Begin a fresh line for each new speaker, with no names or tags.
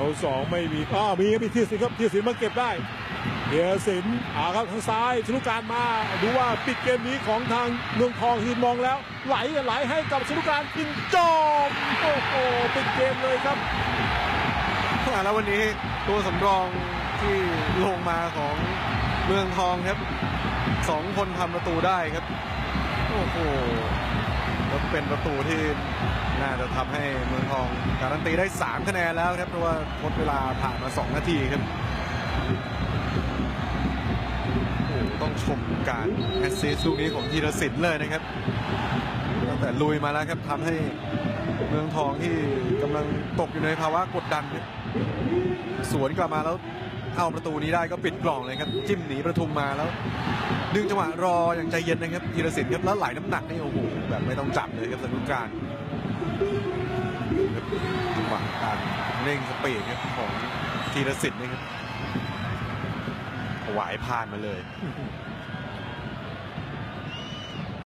วสองไม่มีอ้าวมีมีที่สินครับที่สินมาเก็บได้เดียสินอาครับทางซ้ายชนุการมาดูว่าปิดเกมนี้ของทางเมืองทองทีมมองแล้ว ไหลไหลให้กับชนุการกินจอบโอ้โหปิดเกมเลยครับ
อ่แล้ววันนี้ตัวสำรองที่ลงมาของเมืองทองครับสองคนทำประตูได้ครับ โอ้โห แล้วเป็นประตูที่น่าจะทำให้เมืองทองการันตีได้ 3 คะแนนแล้วครับเพราะว่าหมดเวลาผ่านมา 2 นาทีครับโอ้ต้องชมการแอสซิสต์ลูกนี้ของธีรศิลป์เลยนะครับตั้งแต่ลุยมาแล้วครับทำให้เมืองทองที่กำลังตกอยู่ในภาวะกดดัน สวนกลับมาแล้ว เอาประตูนี้ได้ก็ปิดกล่องเลยครับจิ้มหนีประทุมมาแล้ว ดึงจังหวะรออย่างใจเย็นนะครับธีรศิลป์ครับแล้วไหลน้ำหนักนี่โอ้โหแบบไม่ต้องจับเลยครับสนุกการจังหวะการเร่งสปีดครับของธีรศิลป์นะครับหวายพานมาเลย